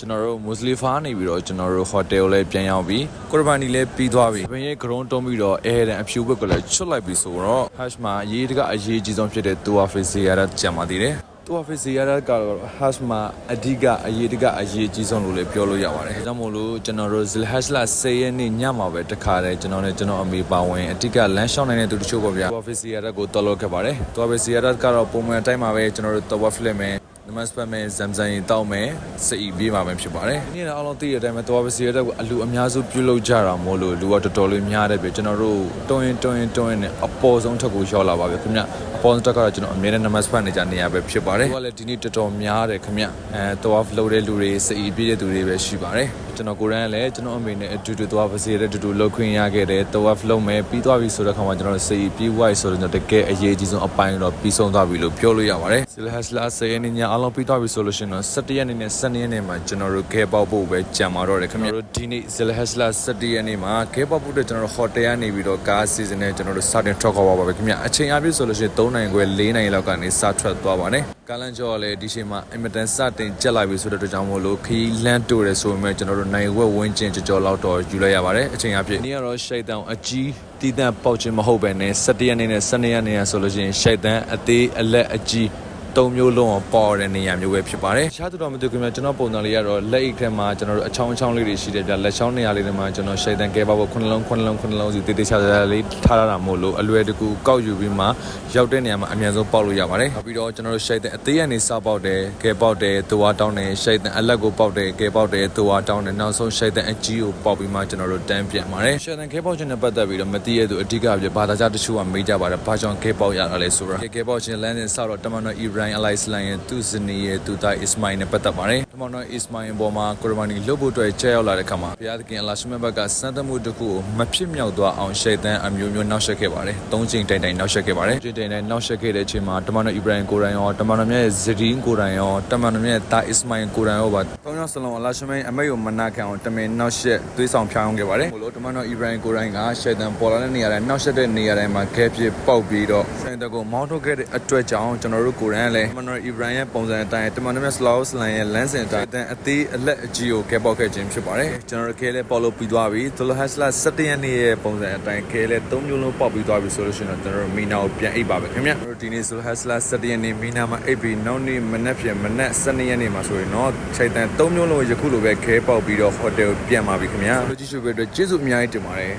ကျွန်တော်တို့မွတ်စလီဖာနေပြီးတော့ကျွန်တော်တို့ဟိုတယ်ကိုလည်းပြန်ရောက်ပြီးကိုရဘာနီလည်းပြီးသွားပြီဘင်းရဲ့ဂရုံးတုံးပြီးတော့အဲဒန်အဖြူဘက်ကိုလည်းချွတ်လိုက်ပြီးဆိုတော့ hash မှာအရေးတကအရေးကြီးဆုံးဖြစ်တဲ့တူဝါဖေးစီရတာကြံပါသေးတယ်တူဝါဖေးစီရတာကတော့ hash မှာအဓိကအရေးတကအရေးကြီးဆုံးလို့လည်းပြောလို့ရပါတယ်ဒါကြောင့်မို့လို့ကျွန်တော်တို့ zil hash လာ10ရက်နေ့ညမှာပဲတခါတည်းကျွန်တော်နဲ့ကျွန်တော်အမေပါဝင်အဓိကလမ်းလျှောက်နိုင်တဲ့သူတချို့ပေါ့ဗျာတူဝါဖေးစီရတာကိုတော်လို့ခဲ့ပါတယ်တူဝါဖေးစီရတာကတော့ပုံမှန်အတိုင်းမှာပဲကျွန်တော်တို့တူဝါဖလစ်မယ် နမစပတ်မဲ့ဇမ်ဇန်ရင်တောက်မယ်စိတ်ပြီးမှာပဲဖြစ်ပါတယ်။ဒီနေ့တော့အားလုံးသိတဲ့အတိုင်းပဲသွားပါစီရတဲ့ကအလူအများစုပြုလုပ်ကြတာမို့လို့လူကတော်တော်လေးများတယ်ပြကျွန်တော်တို့တွန်းရင်တွန်းရင်တွန်းရင်နဲ့အပေါ်ဆုံးထက်ကိုရောက်လာပါပြီခင်ဗျ။အပေါ်ဆုံးတက်ကတော့ကျွန်တော်အမြဲတမ်းနမစပတ်နေကြနေရပဲဖြစ်ပါတယ်။သူကလည်းဒီနေ့တော်တော်များတယ်ခင်ဗျ။အဲသွားလုပ်တဲ့လူတွေစိတ်ပြီးတဲ့သူတွေပဲရှိပါတယ်။ ကျွန်တော်ကိုရန်ကလည်းကျွန်တော်အမေနဲ့အတူတူသွားပါစီရတဲ့တူတူလှုပ်ခွင့်ရခဲ့တယ်။သွားဖလုံးမယ်ပြီးသွားပြီဆိုတဲ့ခါမှာကျွန်တော်စိတ်ပြီးဝိုက်ဆိုတော့တကယ်အရေးကြီးဆုံးအပိုင်းတော့ပြီးဆုံးသွားပြီလို့ပြောလို့ရပါတယ်။ဆီလဟက်စလာဆေးနေညာအလုံးပြီးသွားပြီဆိုလို့ရှိရင်တော့17ရက်နေ့နဲ့12ရက်နေ့မှာကျွန်တော်တို့ခဲပေါက်ဖို့ပဲကြံပါတော့တယ်ခင်ဗျာတို့ဒီနေ့ဆီလဟက်စလာ17ရက်နေ့မှာခဲပေါက်ဖို့အတွက်ကျွန်တော်တို့ဟိုတယ်ကနေပြီးတော့ကားစီစဉ်နဲ့ကျွန်တော်တို့စတင်ထွက်ခွာပါပါပဲခင်ဗျာအချိန်အပြည့်ဆိုလို့ရှိရင်3နိုင်ခွဲ4နိုင်လောက်ကနေစထွက်သွားပါနဲ့ ကာလန်ကျော်ကလည်းဒီချိန်မှာအင်မတန်စတင်ကြက်လိုက်ပြီဆိုတဲ့အတွက်ကြောင့်မို့လို့ခီးလန်းတိုးတယ်ဆိုပေမဲ့ကျွန်တော်တို့နိုင်ဝက်ဝင်းကျင်ကြော်ကြော်လောက်တော့ယူလိုက်ရပါတယ်အချိန်အပြည့်နေ့ကတော့ရှိုက်တောင်အကြီးတည်တံ့ပေါက်ခြင်းမဟုတ်ပဲနဲ့17ရက်နေ့နဲ့12ရက်နေ့ရဆိုလို့ရှိရင်ရှိုက်တန်းအသေးအလက်အကြီး သုံးမျိုးလုံးအောင်ပေါ်တဲ့နေရာမျိုးပဲဖြစ်ပါတယ်။ရှားသူတော်မတူခင်ဗျာကျွန်တော်ပုံစံလေးကတော့လက်အိတ်ထဲမှာကျွန်တော်တို့အချောင်းအချောင်းလေးတွေရှိတယ်ဗျာလက်ချောင်းနေရာလေးတွေမှာကျွန်တော်ရှိုက်တန်ကဲပါဖို့ခုနှလုံးခုနှလုံးခုနှလုံးစီတေးသေးချာချာလေးထားရတာမို့လို့အလွယ်တကူကောက်ယူပြီးမှရောက်တဲ့နေရာမှာအမြန်ဆုံးပေါက်လို့ရပါတယ်။နောက်ပြီးတော့ကျွန်တော်တို့ရှိုက်တန်အသေးရနေစပေါက်တယ်ကဲပေါက်တယ်သူဝါတောင်းတယ်ရှိုက်တန်အလက်ကိုပေါက်တယ်ကဲပေါက်တယ်သူဝါတောင်းတယ်နောက်ဆုံးရှိုက်တန်အကြီးကိုပေါက်ပြီးမှကျွန်တော်တို့တန်းပြန်ပါတယ်။ရှိုက်တန်ကဲပေါက်ခြင်းနဲ့ပတ်သက်ပြီးတော့မသိရသူအဓိကပြဘာသာကြတချို့ကမေးကြပါတယ်။ဘာကြောင့်ကဲပေါက်ရတာလဲဆိုတော့ကဲပေါက်ခြင်းလမ်းစဉ်စတော့တမန်တော်အီဘရိုင်အလိုက်စလန်ရဲ့သူဇနီးရဲ့သူသားအစ္စမိုင်နဲ့ပတ်သက်ပါတယ်။ တမန်တော်အစ္စမိုင်ပေါ်မှာကိုရမနီလှုပ်ဖို့အတွက်ချက်ရောက်လာတဲ့ခါမှာဘုရားသခင်အလရှမဘက်ကစံတမှုတစ်ခုကိုမဖြစ်မြောက်သွားအောင်ရှိုက်တန်အမျိုးမျိုးနောက်ဆက်ခဲ့ပါတယ်။သုံးချိန်တိုင်တိုင်နောက်ဆက်ခဲ့ပါတယ်။ချိန်တိုင်တိုင်နောက်ဆက်ခဲ့တဲ့အချိန်မှာတမန်တော်အီဘရိုင်ကိုရိုင်ရောတမန်တော်မြတ်ဇဒင်းကိုရိုင်ရောတမန်တော်မြတ်သားအစ္စမိုင်ကိုရိုင်ရောပါသုံးယောက်စလုံးအလရှမအမိတ်ကိုမနာခံအောင်တမင်နောက်ဆက်သွေးဆောင်ဖြောင်းခဲ့ပါတယ်။ဘလို့တမန်တော်အီဘရိုင်ကိုရိုင်ကရှိုက်တန်ပေါ်လာတဲ့နေရာတိုင်းနောက်ဆက်တဲ့နေရာတိုင်းမှာခဲပြပေါက်ပြီးတော့ဆိုင်တကိုမောင်းထုတ်ခဲ့တဲ့အတွက်ကြောင့်ကျွန်တော်တို့ကိုရန်လည်းတမန်တော်အီဘရိုင်ရဲ့ပုံစံအတိုင်းတမန်တော်မြတ်စလောစလန်ရဲ့လမ်းစဉ်အတိုင်းအသေးအလက်အကြီးကိုကဲပေါက်ခဲ့ခြင်းဖြစ်ပါတယ်ကျွန်တော်တို့ခဲလဲပေါက်လို့ပြီးသွားပြီဒလိုဟက်စလာ17ရက်နေ့ရဲ့ပုံစံအတိုင်းခဲလဲ3မျိုးလုံးပေါက်ပြီးသွားပြီဆိုလို့ရှိရင်တော့ကျွန်တော်တို့မီနာကိုပြန်အိပ်ပါပဲခင်ဗျတို့ဒီနေ့ဆိုဟက်စလာ17ရက်နေ့မီနာမှာအိပ်ပြီးနောက်နေ့မနက်ဖြန်မနက်12ရက်နေ့မှာဆိုရင်တော့ချိန်တန်3မျိုးလုံးယခုလိုပဲခဲပေါက်ပြီးတော့ဟိုတယ်ကိုပြန်ပါပြီခင်ဗျတို့ကြည့်ရှုပေးတဲ့အတွက်ကျေးဇူးအများကြီးတင်ပါတယ်